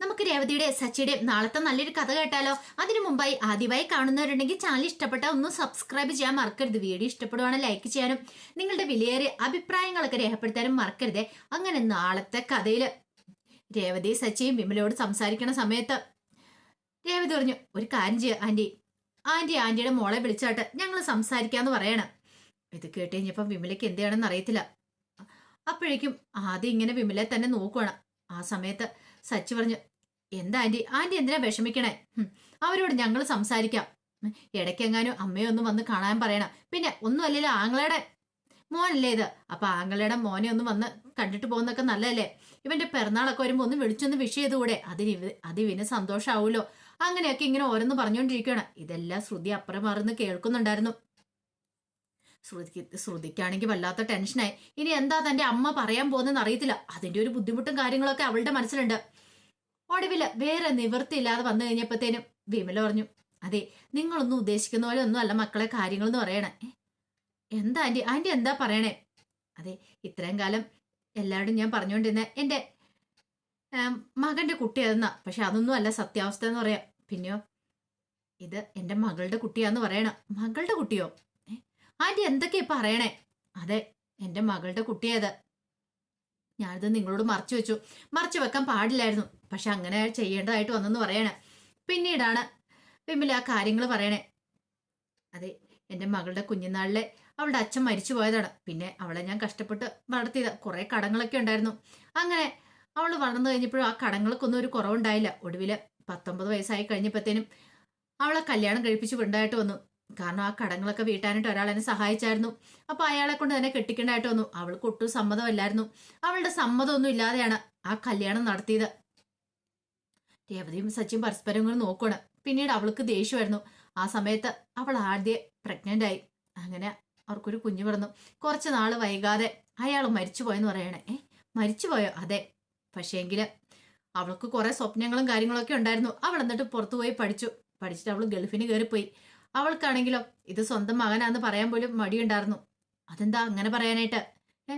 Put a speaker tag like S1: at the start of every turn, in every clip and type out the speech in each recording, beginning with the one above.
S1: നമുക്ക് രേവതിയുടെ സച്ചിയുടെ നാളത്തെ നല്ലൊരു കഥ കേട്ടാലോ? അതിനു മുമ്പായി ആദ്യമായി കാണുന്നവരുണ്ടെങ്കിൽ ചാനൽ ഇഷ്ടപ്പെട്ട ഒന്ന് സബ്സ്ക്രൈബ് ചെയ്യാൻ മറക്കരുത്. വീഡിയോ ഇഷ്ടപ്പെടുവാണെങ്കിൽ ലൈക്ക് ചെയ്യാനും നിങ്ങളുടെ വിലയേറിയ അഭിപ്രായങ്ങളൊക്കെ രേഖപ്പെടുത്താനും മറക്കരുത്. അങ്ങനെ നാളത്തെ കഥയിൽ രേവതി സച്ചിയും വിമലയോട് സംസാരിക്കണ സമയത്ത് രേവതി പറഞ്ഞു ഒരു കാര്യം ചെയ്യുക ആന്റി. ആന്റി ആന്റിയുടെ മോളെ വിളിച്ചാട്ട് ഞങ്ങൾ സംസാരിക്കാന്ന് പറയണം. ഇത് കേട്ട് കഴിഞ്ഞപ്പം വിമലയ്ക്ക് എന്തെയാണെന്ന് അറിയത്തില്ല. അപ്പോഴേക്കും ആദ്യം ഇങ്ങനെ വിമലയെ തന്നെ നോക്കുവാണ്. ആ സമയത്ത് സച്ചി പറഞ്ഞു എന്താ ആന്റി? ആന്റി എന്തിനാ വിഷമിക്കണേ? അവരോട് ഞങ്ങൾ സംസാരിക്കാം. ഇടയ്ക്കെങ്ങാനും അമ്മയെ ഒന്ന് വന്ന് കാണാൻ പറയണം. പിന്നെ ഒന്നും അല്ലല്ലോ ആങ്ങളയുടെ മോനല്ലേ ഇത്? അപ്പൊ ആങ്ങളയുടെ മോനെ ഒന്ന് വന്ന് കണ്ടിട്ട് പോകുന്നൊക്കെ നല്ലതല്ലേ? ഇവന്റെ പിറന്നാളൊക്കെ വരുമ്പോ ഒന്ന് വിളിച്ചൊന്ന് വിഷ് ചെയ്തുകൂടെ? അതിന് അത് ഇവന് അങ്ങനെയൊക്കെ ഇങ്ങനെ ഓരോന്ന് പറഞ്ഞുകൊണ്ടിരിക്കുകയാണ് ഇതെല്ലാം ശ്രുതി അപ്പുറം മറന്ന് കേൾക്കുന്നുണ്ടായിരുന്നു. ശ്രുതിക്ക് ശ്രുതിക്കാണെങ്കിൽ വല്ലാത്ത ടെൻഷനായി. ഇനി എന്താ തന്റെ അമ്മ പറയാൻ പോകുന്നതെന്ന് അറിയത്തില്ല. അതിന്റെ ഒരു ബുദ്ധിമുട്ടും കാര്യങ്ങളൊക്കെ അവളുടെ മനസ്സിലുണ്ട്. ഒടുവിൽ വേറെ നിവൃത്തിയില്ലാതെ വന്നു കഴിഞ്ഞപ്പോഴത്തേനും വിമല പറഞ്ഞു അതെ നിങ്ങളൊന്നും ഉദ്ദേശിക്കുന്ന പോലെ ഒന്നും അല്ല മക്കളെ കാര്യങ്ങളെന്ന് പറയണേ. എന്താ ആന്റി? ആന്റി എന്താ പറയണേ? അതെ ഇത്രയും കാലം എല്ലാവരും ഞാൻ പറഞ്ഞുകൊണ്ടിരുന്ന എന്റെ മകന്റെ കുട്ടിയായിരുന്ന പക്ഷെ അതൊന്നും അല്ല സത്യാവസ്ഥ എന്ന് പറയാം. പിന്നെയോ? ഇത് എന്റെ മകളുടെ കുട്ടിയാന്ന് പറയണം. മകളുടെ കുട്ടിയോ? ആന്റി എന്തൊക്കെയാ പറയണേ? അതെ എന്റെ മകളുടെ കുട്ടിയത്. ഞാനിത് നിങ്ങളോട് മറച്ചു വെച്ചു. മറച്ചു വെക്കാൻ പാടില്ലായിരുന്നു. പക്ഷെ അങ്ങനെ ചെയ്യേണ്ടതായിട്ട് വന്നെന്ന് പറയണേ. പിന്നീടാണ് വിമല ആ കാര്യങ്ങൾ പറയണേ. അതെ എന്റെ മകളുടെ കുഞ്ഞുനാളിലെ അവളുടെ അച്ഛൻ മരിച്ചു പോയതാണ്. പിന്നെ അവളെ ഞാൻ കഷ്ടപ്പെട്ട് വളർത്തിയത്. കുറെ കടങ്ങളൊക്കെ ഉണ്ടായിരുന്നു. അങ്ങനെ അവൾ വളർന്നു കഴിഞ്ഞപ്പോഴും ആ കടങ്ങൾക്കൊന്നും ഒരു കുറവുണ്ടായില്ല. ഒടുവിൽ പത്തൊമ്പത് വയസ്സായി കഴിഞ്ഞപ്പോഴത്തേനും അവളെ കല്യാണം കഴിപ്പിച്ച് വിണ്ടായിട്ട് വന്നു. കാരണം ആ കടങ്ങളൊക്കെ വീട്ടാനായിട്ട് ഒരാൾ എന്നെ സഹായിച്ചായിരുന്നു. അപ്പൊ അയാളെ കൊണ്ട് തന്നെ കെട്ടിക്കേണ്ടതായിട്ട് വന്നു. അവൾക്ക് ഒട്ടും സമ്മതമല്ലായിരുന്നു. അവളുടെ സമ്മതമൊന്നും ഇല്ലാതെയാണ് ആ കല്യാണം നടത്തിയത്. രേവതിയും സച്ചിയും പരസ്പരം ഇങ്ങനെ നോക്കണം പിന്നീട് അവൾക്ക് ദേഷ്യമായിരുന്നു. ആ സമയത്ത് അവൾ ആദ്യം പ്രഗ്നന്റ് ആയി. അങ്ങനെ അവർക്കൊരു കുഞ്ഞു പിറന്നു. കുറച്ച് നാൾ വൈകാതെ അയാൾ മരിച്ചുപോയെന്ന് പറയണേ. ഏ മരിച്ചുപോയോ? അതെ. പക്ഷേങ്കിൽ അവൾക്ക് കുറെ സ്വപ്നങ്ങളും കാര്യങ്ങളൊക്കെ ഉണ്ടായിരുന്നു. അവൾ എന്നിട്ട് പുറത്തു പോയി പഠിച്ചു. പഠിച്ചിട്ട് അവൾ ഗൾഫിന് കയറിപ്പോയി. അവൾക്കാണെങ്കിലോ ഇത് സ്വന്തം മകനാന്ന് പറയാൻ പോലും മടിയുണ്ടായിരുന്നു. അതെന്താ അങ്ങനെ പറയാനായിട്ട്? ഏ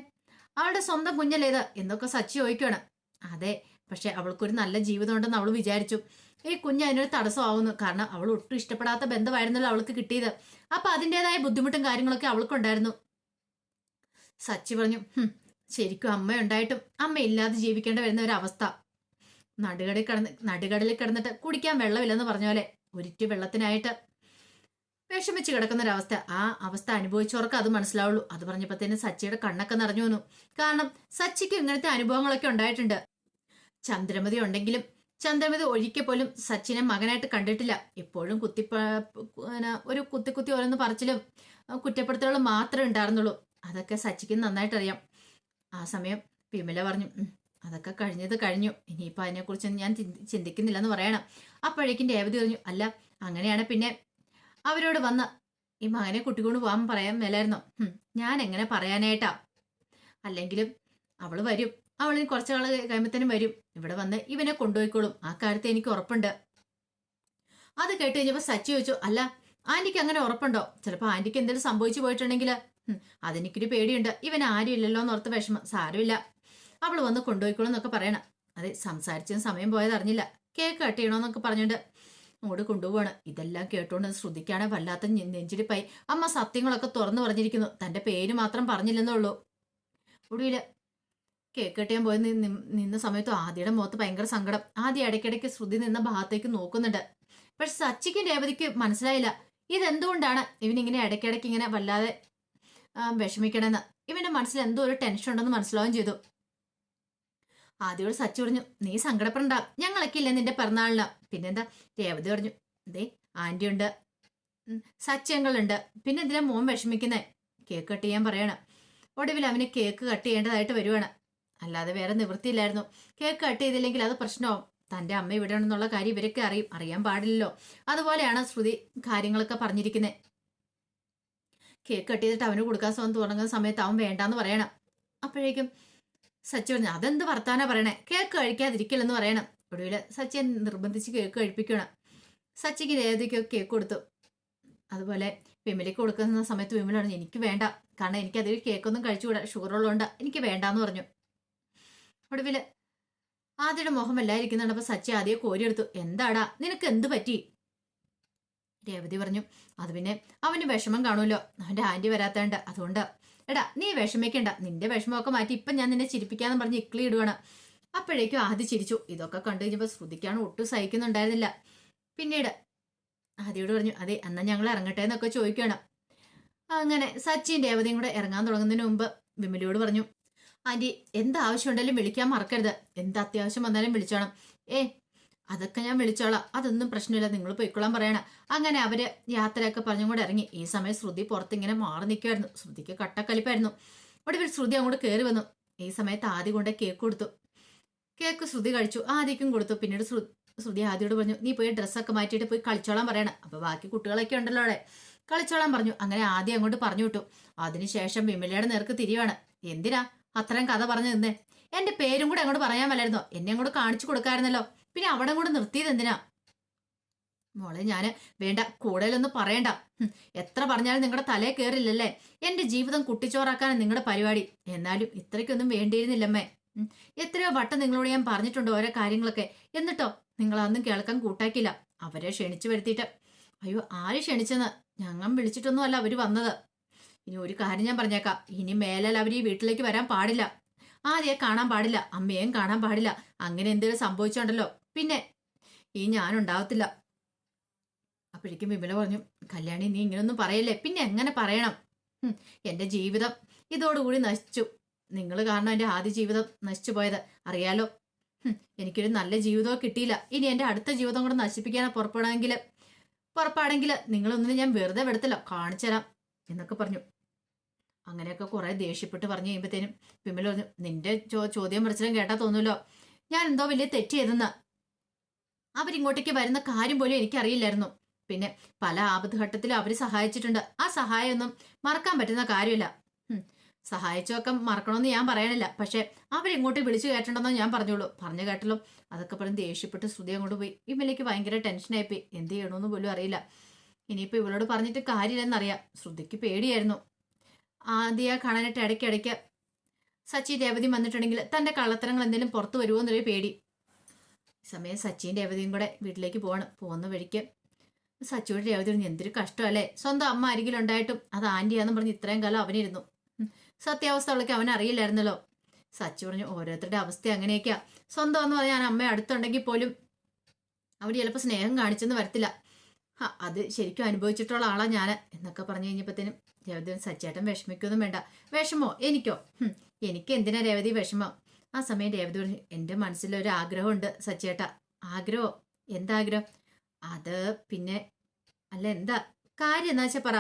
S1: അവളുടെ സ്വന്തം കുഞ്ഞല്ലേത് എന്നൊക്കെ സച്ചി ചോദിക്കുകയാണ് അതെ പക്ഷെ അവൾക്കൊരു നല്ല ജീവിതം ഉണ്ടെന്ന് അവൾ വിചാരിച്ചു. ഈ കുഞ്ഞ് അതിനൊരു തടസ്സമാവുന്നു. കാരണം അവൾ ഒട്ടും ഇഷ്ടപ്പെടാത്ത ബന്ധമായിരുന്നല്ലോ അവൾക്ക് കിട്ടിയത്. അപ്പൊ അതിന്റെതായ ബുദ്ധിമുട്ടും കാര്യങ്ങളൊക്കെ അവൾക്കുണ്ടായിരുന്നു. സച്ചി പറഞ്ഞു ശരിക്കും അമ്മ ഉണ്ടായിട്ടും അമ്മ ഇല്ലാതെ ജീവിക്കേണ്ടി വരുന്ന ഒരു അവസ്ഥ. നടുകടയിൽ കിടന്ന് നടുകടലിൽ കിടന്നിട്ട് കുടിക്കാൻ വെള്ളമില്ലെന്ന് പറഞ്ഞ പോലെ ഒരിറ്റു വെള്ളത്തിനായിട്ട് വിഷമിച്ച് കിടക്കുന്ന ഒരവസ്ഥ ആ അവസ്ഥ അനുഭവിച്ചവർക്ക് അത് മനസ്സിലാവുള്ളൂ. അത് തന്നെ സച്ചിയുടെ കണ്ണൊക്കെ നിറഞ്ഞു വന്നു. കാരണം സച്ചിക്ക് ഇങ്ങനത്തെ അനുഭവങ്ങളൊക്കെ ഉണ്ടായിട്ടുണ്ട്. ചന്ദ്രമതി ഉണ്ടെങ്കിലും ചന്ദ്രമതി ഒഴിക്കെ പോലും സച്ചിനെ മകനായിട്ട് കണ്ടിട്ടില്ല. എപ്പോഴും കുത്തി ഒരു കുത്തി കുത്തി ഓരോന്ന് പറച്ചിലും കുറ്റപ്പെടുത്തലുകളും മാത്രമേ ഉണ്ടായിരുന്നുള്ളൂ. അതൊക്കെ സച്ചിക്ക് നന്നായിട്ട് അറിയാം ആ സമയം വിമല പറഞ്ഞു അതൊക്കെ കഴിഞ്ഞത് കഴിഞ്ഞു. ഇനിയിപ്പോൾ അതിനെക്കുറിച്ച് ഞാൻ ചിന്തി- ചിന്തിക്കുന്നില്ലെന്ന് പറയണം. അപ്പോഴേക്കും രേവതി പറഞ്ഞു അല്ല അങ്ങനെയാണ് പിന്നെ അവരോട് വന്ന് ഈ മകനെ കുട്ടികൊണ്ട് പോകാൻ പറയാൻ മേലായിരുന്നോ? ഞാൻ എങ്ങനെ പറയാനായിട്ടാ? അല്ലെങ്കിലും അവൾ വരും. അവളിന് കുറച്ച് നാൾ കഴിയുമ്പത്തേനും വരും. ഇവിടെ വന്ന് ഇവനെ കൊണ്ടുപോയിക്കോളും. ആ കാര്യത്തെ എനിക്ക് ഉറപ്പുണ്ട്. അത് കേട്ട് കഴിഞ്ഞപ്പോ സച്ചി ചോദിച്ചു അല്ല ആന്റിക്ക് അങ്ങനെ ഉറപ്പുണ്ടോ? ചിലപ്പോ ആന്റിക്ക് എന്തെങ്കിലും സംഭവിച്ചു പോയിട്ടുണ്ടെങ്കിൽ അതെനിക്കൊരു പേടിയുണ്ട്. ഇവൻ ആരും ഇല്ലല്ലോ എന്നോർത്ത് വിഷമം. സാരമില്ല. അവൾ വന്ന് കൊണ്ടുപോയിക്കോളും എന്നൊക്കെ പറയണം. അതെ സംസാരിച്ചതും സമയം പോയത് അറിഞ്ഞില്ല. കേക്ക് കട്ട് ചെയ്യണമെന്നൊക്കെ പറഞ്ഞുകൊണ്ട് അങ്ങോട്ട് കൊണ്ടുപോവാണ്. ഇതെല്ലാം കേട്ടോണ്ട് ശ്രദ്ധിക്കാണെ വല്ലാത്ത നെഞ്ചിരിപ്പായി അമ്മ സത്യങ്ങളൊക്കെ തുറന്നു പറഞ്ഞിരിക്കുന്നു. തന്റെ പേര് മാത്രം പറഞ്ഞില്ലെന്നുള്ളൂ ഒടുവിൽ കേക്കട്ടിയാൻ പോയി നിന്ന സമയത്ത് ആദ്യയുടെ മുഖത്ത് ഭയങ്കര സങ്കടം. ആദ്യം ഇടയ്ക്കിടയ്ക്ക് ശ്രുതി നിന്ന ഭാഗത്തേക്ക് നോക്കുന്നുണ്ട്. പക്ഷെ സച്ചിക്കും രേവതിക്ക് മനസ്സിലായില്ല. ഇതെന്തുകൊണ്ടാണ് ഇവനിങ്ങനെ ഇടയ്ക്കിടയ്ക്ക് ഇങ്ങനെ വല്ലാതെ വിഷമിക്കണമെന്ന് ഇവന്റെ മനസ്സിൽ എന്തോ ഒരു ടെൻഷൻ ഉണ്ടെന്ന് മനസ്സിലാവുകയും ചെയ്തു. ആദ്യോട് സച്ചു പറഞ്ഞു നീ സങ്കടപ്പെടണ്ട ഞങ്ങളൊക്കെ ഇല്ല നിന്റെ പിറന്നാളിന്? പിന്നെന്താ രേവതി പറഞ്ഞു ദേ ആന്റി ഉണ്ട് സച്ചങ്ങളുണ്ട്. പിന്നെ എന്തിനാ മോൻ വിഷമിക്കുന്നേ? കേക്ക് കട്ട് ചെയ്യാൻ പറയണം. ഒടുവിൽ അവന് കേക്ക് കട്ട് ചെയ്യേണ്ടതായിട്ട് വരുവാണ്. അല്ലാതെ വേറെ നിവൃത്തിയില്ലായിരുന്നു. കേക്ക് കട്ട് ചെയ്തില്ലെങ്കിൽ അത് പ്രശ്നമാവും. തന്റെ അമ്മ ഇവിടെ ഉണ്ടെന്നുള്ള കാര്യം ഇവരൊക്കെ അറിയും. അറിയാൻ പാടില്ലല്ലോ. അതുപോലെയാണ് ശ്രുതി കാര്യങ്ങളൊക്കെ പറഞ്ഞിരിക്കുന്നത് കേക്ക് കട്ട് ചെയ്തിട്ട് അവന് കൊടുക്കാൻ തുടങ്ങുന്ന സമയത്ത് അവൻ വേണ്ടാന്ന് പറയണം. അപ്പോഴേക്കും സച്ചി പറഞ്ഞു അതെന്ത് വർത്താന പറയണേ? കേക്ക് കഴിക്കാതിരിക്കില്ലെന്ന് പറയണം. ഒടുവിൽ സച്ചിൻ നിർബന്ധിച്ച് കേക്ക് കഴിപ്പിക്കണം സച്ചിക്ക് രേവതിക്ക് കേക്ക് കൊടുത്തു. അതുപോലെ വിമലിക്ക് കൊടുക്കുന്ന സമയത്ത് വിമൽ പറഞ്ഞു എനിക്ക് വേണ്ട. കാരണം എനിക്ക് അതിൽ കേക്കൊന്നും കഴിച്ചുകൂടാ. ഷുഗർ ഉള്ളതുകൊണ്ട് എനിക്ക് വേണ്ടാന്ന് പറഞ്ഞു. ഒടുവിൽ ആദ്യയുടെ മുഖം എല്ലായിരിക്കുന്നുണ്ട് അപ്പൊ സച്ചി ആദ്യം കോരിയെടുത്തു. എന്താടാ? നിനക്ക് എന്ത് പറ്റി? രേവതി പറഞ്ഞു. അത് പിന്നെ അവന് വിഷമം കാണുമല്ലോ. അവന്റെ ആന്റി വരാത്തണ്ട് അതുകൊണ്ട് എടാ നീ വിഷമിക്കണ്ട. നിന്റെ വിഷമമൊക്കെ മാറ്റി ഇപ്പൊ ഞാൻ നിന്നെ ചിരിപ്പിക്കാന്ന് പറഞ്ഞ് ഇക്ലി ഇടുവാണ്. അപ്പോഴേക്കും ആദ്യ ചിരിച്ചു. ഇതൊക്കെ കണ്ടു കഴിഞ്ഞപ്പോ ശ്രുതിക്കാണ് ഒട്ടും സഹിക്കുന്നുണ്ടായിരുന്നില്ല. പിന്നീട് ആദ്യയോട് പറഞ്ഞു അതെ എന്നാ ഞങ്ങൾ ഇറങ്ങട്ടെ എന്നൊക്കെ ചോദിക്കണം അങ്ങനെ സച്ചിൻ രേവതിയും കൂടെ ഇറങ്ങാൻ തുടങ്ങുന്നതിന് മുമ്പ് വിമലിയോട് പറഞ്ഞു ആന്റി എന്ത് ആവശ്യം ഉണ്ടെങ്കിലും വിളിക്കാൻ മറക്കരുത്. എന്ത് അത്യാവശ്യം വന്നാലും വിളിച്ചോണം. ഏ അതൊക്കെ ഞാൻ വിളിച്ചോളാം. അതൊന്നും പ്രശ്നമില്ല. നിങ്ങൾ പോയിക്കൊള്ളാൻ പറയണം. അങ്ങനെ അവർ യാത്രയൊക്കെ പറഞ്ഞും കൂടെ ഇറങ്ങി. ഈ സമയം ശ്രുതി പുറത്തിങ്ങനെ മാറി നിൽക്കുമായിരുന്നു ശ്രുതിക്ക് കട്ടക്കലിപ്പായിരുന്നു. ഒടുവിൽ ശ്രുതി അങ്ങോട്ട് കയറി വന്നു. ഈ സമയത്ത് ആദ്യം കൊണ്ട് കേക്ക് കൊടുത്തു. കേക്ക് ശ്രുതി കഴിച്ചു. ആദ്യക്കും കൊടുത്തു. പിന്നീട് ശ്രു- ശ്രുതി ആദ്യോട് പറഞ്ഞു നീ പോയി ഡ്രസ്സൊക്കെ മാറ്റിയിട്ട് പോയി കളിച്ചോളാൻ പറയണം. അപ്പൊ ബാക്കി കുട്ടികളൊക്കെ ഉണ്ടല്ലോ അവിടെ. കളിച്ചോളാൻ പറഞ്ഞു. അങ്ങനെ ആദ്യം അങ്ങോട്ട് പറഞ്ഞു വിട്ടു. അതിനുശേഷം വിമലയുടെ നേർക്ക് തിരിവാണ്. എന്തിനാ? അത്രയും കഥ പറഞ്ഞു നിന്നേ. എന്റെ പേരും കൂടെ അങ്ങോട്ട് പറയാൻ വല്ലായിരുന്നോ എന്നെ അങ്ങോട്ട് കാണിച്ചു കൊടുക്കായിരുന്നല്ലോ. പിന്നെ അവിടെ കൂടെ നിർത്തിയത് എന്തിനാ? മോളെ ഞാൻ വേണ്ട കൂടുതലൊന്നും പറയണ്ട. എത്ര പറഞ്ഞാലും നിങ്ങളുടെ തലേ കയറില്ലല്ലേ എന്റെ ജീവിതം കുട്ടിച്ചോറാക്കാനാണ് നിങ്ങളുടെ പരിപാടി. എന്നാലും ഇത്രയ്ക്കൊന്നും വേണ്ടിയിരുന്നില്ലമ്മേ. എത്രയോ വട്ടം നിങ്ങളോട് ഞാൻ പറഞ്ഞിട്ടുണ്ട് ഓരോ കാര്യങ്ങളൊക്കെ. എന്നിട്ടോ നിങ്ങൾ കേൾക്കാൻ കൂട്ടാക്കില്ല അവരെ ക്ഷണിച്ചു വരുത്തിയിട്ട്. അയ്യോ ആര് ക്ഷണിച്ചെന്ന്? ഞങ്ങൾ വിളിച്ചിട്ടൊന്നും അല്ല അവർ വന്നത്. ഇനി ഒരു കാര്യം ഞാൻ പറഞ്ഞേക്കാം. ഇനി മേലാൽ അവർ ഈ വീട്ടിലേക്ക് വരാൻ പാടില്ല. ആദ്യെ കാണാൻ പാടില്ല അമ്മയെയും കാണാൻ പാടില്ല. അങ്ങനെ എന്തെങ്കിലും സംഭവിച്ചുണ്ടല്ലോ. പിന്നെ ഈ ഞാനുണ്ടാവത്തില്ല. അപ്പോഴേക്കും വിമല പറഞ്ഞു കല്യാണി നീ ഇങ്ങനൊന്നും പറയല്ലേ? പിന്നെ എങ്ങനെ പറയണം? എന്റെ ജീവിതം ഇതോടുകൂടി നശിച്ചു. നിങ്ങൾ കാരണം എന്റെ ആദ്യ ജീവിതം നശിച്ചു പോയത്. അറിയാലോ? എനിക്കൊരു നല്ല ജീവിതവും കിട്ടിയില്ല. ഇനി എന്റെ അടുത്ത ജീവിതം കൂടെ നശിപ്പിക്കാനോ പുറപ്പെടാമെങ്കിൽ പുറപ്പാടെങ്കിൽ നിങ്ങളൊന്നിനും ഞാൻ വെറുതെ വിടത്തില്ല. കാണിച്ചുതരാം എന്നൊക്കെ പറഞ്ഞു. അങ്ങനെയൊക്കെ കുറെ ദേഷ്യപ്പെട്ട് പറഞ്ഞു കഴിയുമ്പോഴത്തേനും വിമല പറഞ്ഞു നിന്റെ ചോ- ചോദ്യം പറച്ചിലും കേട്ടാ തോന്നുമല്ലോ ഞാൻ എന്തോ വലിയ തെറ്റ് ചെയ്തെന്ന് അവരിങ്ങോട്ടേക്ക് വരുന്ന കാര്യം പോലും എനിക്കറിയില്ലായിരുന്നു. പിന്നെ പല ആപത്ഘട്ടത്തിലും അവർ സഹായിച്ചിട്ടുണ്ട്. ആ സഹായമൊന്നും മറക്കാൻ പറ്റുന്ന കാര്യമില്ല. സഹായിച്ചൊക്കെ മറക്കണമെന്ന് ഞാൻ പറയണില്ല. പക്ഷെ അവരിങ്ങോട്ട് വിളിച്ചു കേട്ടിട്ടുണ്ടെന്ന് ഞാൻ പറഞ്ഞോളൂ. പറഞ്ഞു കേട്ടല്ലോ. അതൊക്കെ പറഞ്ഞ് ദേഷ്യപ്പെട്ട് ശ്രുതി അങ്ങോട്ട് പോയി. ഇവലേക്ക് ഭയങ്കര ടെൻഷനായിപ്പോയി. എന്ത് ചെയ്യണമെന്ന് പോലും അറിയില്ല. ഇനിയിപ്പോൾ ഇവളോട് പറഞ്ഞിട്ട് കാര്യമില്ലെന്നറിയാം. ശ്രുതിക്ക് പേടിയായിരുന്നു. ആദ്യ കാണാനായിട്ട് ഇടയ്ക്കിടയ്ക്ക് സച്ചി രേവതി വന്നിട്ടുണ്ടെങ്കിൽ തന്റെ കള്ളത്തരങ്ങൾ എന്തെങ്കിലും പുറത്തു വരുമോ എന്നൊരു പേടി. സമയം സച്ചിയും രേവതിയും കൂടെ വീട്ടിലേക്ക് പോകണം പോകുന്ന വഴിക്ക് സച്ചിയോട് രേവതി പറഞ്ഞു എന്തൊരു കഷ്ടമല്ലേ? സ്വന്തം അമ്മ അരികിലുണ്ടായിട്ടും അത് ആന്റിയാന്ന് പറഞ്ഞ് ഇത്രയും കാലം അവനിരുന്നു. ഉം. സത്യാവസ്ഥ ഉള്ളൊക്കെ അവൻ അറിയില്ലായിരുന്നല്ലോ. സച്ചി പറഞ്ഞു ഓരോരുത്തരുടെ അവസ്ഥ അങ്ങനെയൊക്കെയാ. സ്വന്തം എന്ന് പറഞ്ഞാൽ അമ്മ അടുത്തുണ്ടെങ്കിൽ പോലും അവർ ചിലപ്പോൾ സ്നേഹം കാണിച്ചെന്ന് വരത്തില്ല. അത് ശരിക്കും അനുഭവിച്ചിട്ടുള്ള ആളാ ഞാൻ എന്നൊക്കെ പറഞ്ഞു കഴിഞ്ഞപ്പോഴത്തേനും പറഞ്ഞു, സച്ചേട്ടൻ വിഷമിക്കൊന്നും വേണ്ട. വിഷമോ? എനിക്കോ? എനിക്ക് എന്തിനാ രേവതി വിഷമം? ആ സമയം രേവതി എന്റെ മനസ്സിലൊരു ആഗ്രഹമുണ്ട് സച്ചേട്ട ആഗ്രഹമോ എന്താഗ്രഹം? അത് പിന്നെ അല്ല എന്താ? കാര്യം എന്നാ വെച്ചാ പറ.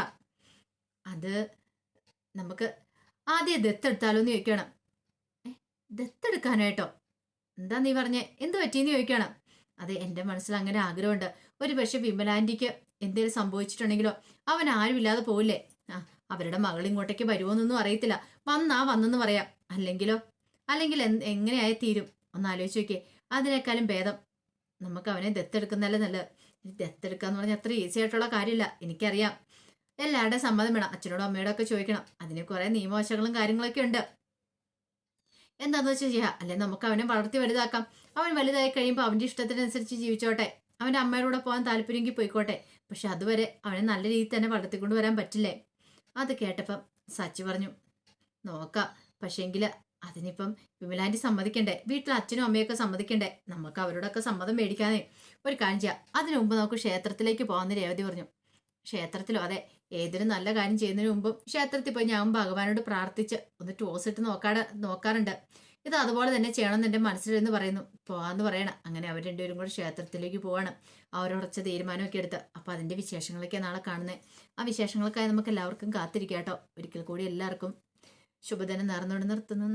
S1: അത് നമുക്ക് ആദ്യം ദത്തെടുത്താലോ എന്ന് ചോദിക്കണം. ദത്തെടുക്കാനായിട്ടോ എന്താ നീ പറഞ്ഞേ? എന്ത് പറ്റിയെന്ന് ചോദിക്കണം. അതെ എന്റെ മനസ്സിൽ അങ്ങനെ ആഗ്രഹമുണ്ട്. ഒരു പക്ഷെ വിമലാന്റിക്ക് എന്തെങ്കിലും സംഭവിച്ചിട്ടുണ്ടെങ്കിലോ അവൻ ആരുമില്ലാതെ പോവില്ലേ? ആ അവരുടെ മകൾ ഇങ്ങോട്ടേക്ക് വരുമോന്നൊന്നും അറിയത്തില്ല. വന്നാ വന്നെന്ന് പറയാം. അല്ലെങ്കിലോ? അല്ലെങ്കിൽ എങ്ങനെയായി തീരും? ഒന്ന് ആലോചിച്ച് നോക്കിയേ. അതിനേക്കാളും ഭേദം. നമുക്ക് അവനെ ദത്തെടുക്കുന്നതല്ലേ നല്ലത്. ദത്തെടുക്കുക എന്ന് പറഞ്ഞാൽ അത്ര ഈസി ആയിട്ടുള്ള കാര്യമില്ല. എനിക്കറിയാം. എല്ലാവരുടെയും സമ്മതം വേണം. അച്ഛനോടും അമ്മയോടും ഒക്കെ ചോദിക്കണം. അതിന് കുറേ നിയമവശങ്ങളും കാര്യങ്ങളൊക്കെ ഉണ്ട്. എന്താന്ന് വെച്ചാൽ ചെയ്യാം? അല്ലെ നമുക്ക് അവനെ വളർത്തി വലുതാക്കാം. അവൻ വലുതായി കഴിയുമ്പോൾ അവന്റെ ഇഷ്ടത്തിനനുസരിച്ച് ജീവിച്ചോട്ടെ. അവന്റെ അമ്മയുടെ കൂടെ പോകാൻ താല്പര്യമെങ്കിൽ പോയിക്കോട്ടെ. പക്ഷെ അതുവരെ അവനെ നല്ല രീതിയിൽ തന്നെ വളർത്തിക്കൊണ്ട് വരാൻ പറ്റില്ലേ? അത് കേട്ടപ്പം സച്ചു പറഞ്ഞു നോക്കാം പക്ഷേങ്കിൽ അതിനിപ്പം വിമലാന്റി സമ്മതിക്കണ്ടേ? വീട്ടിൽ അച്ഛനും അമ്മയൊക്കെ സമ്മതിക്കണ്ടേ? നമുക്ക് അവരോടൊക്കെ സമ്മതം മേടിക്കാനേ. ഒരു കാര്യം ചെയ്യാം. അതിനു മുമ്പ് നമുക്ക് ക്ഷേത്രത്തിലേക്ക് പോകാമെന്ന് രേവതി പറഞ്ഞു. ക്ഷേത്രത്തിലോ? അതെ. ഏതൊരു നല്ല കാര്യം ചെയ്യുന്നതിന് മുമ്പും ക്ഷേത്രത്തിൽ പോയി ഞാൻ ഭഗവാനോട് പ്രാർത്ഥിച്ച് ഒന്ന് ടോസ് ഇട്ട് നോക്കാട് നോക്കാറുണ്ട്. ഇത് അതുപോലെ തന്നെ ചെയ്യണമെന്ന് എന്റെ മനസ്സിലെന്ന് പറയുന്നു. പോകാന്ന് പറയണം. അങ്ങനെ അവർ രണ്ടുപേരും കൂടെ ക്ഷേത്രത്തിലേക്ക് പോവാണ്. അവരുറച്ച തീരുമാനമൊക്കെ എടുത്ത്. അപ്പോൾ അതിന്റെ വിശേഷങ്ങളൊക്കെ നാളെ കാണുന്നത് ആ വിശേഷങ്ങൾക്കായി നമുക്ക് എല്ലാവർക്കും കാത്തിരിക്കാം കേട്ടോ. ഒരിക്കൽ കൂടി എല്ലാവർക്കും ശുഭദിനം നേർന്നുകൊണ്ട് നിർത്തുന്നു.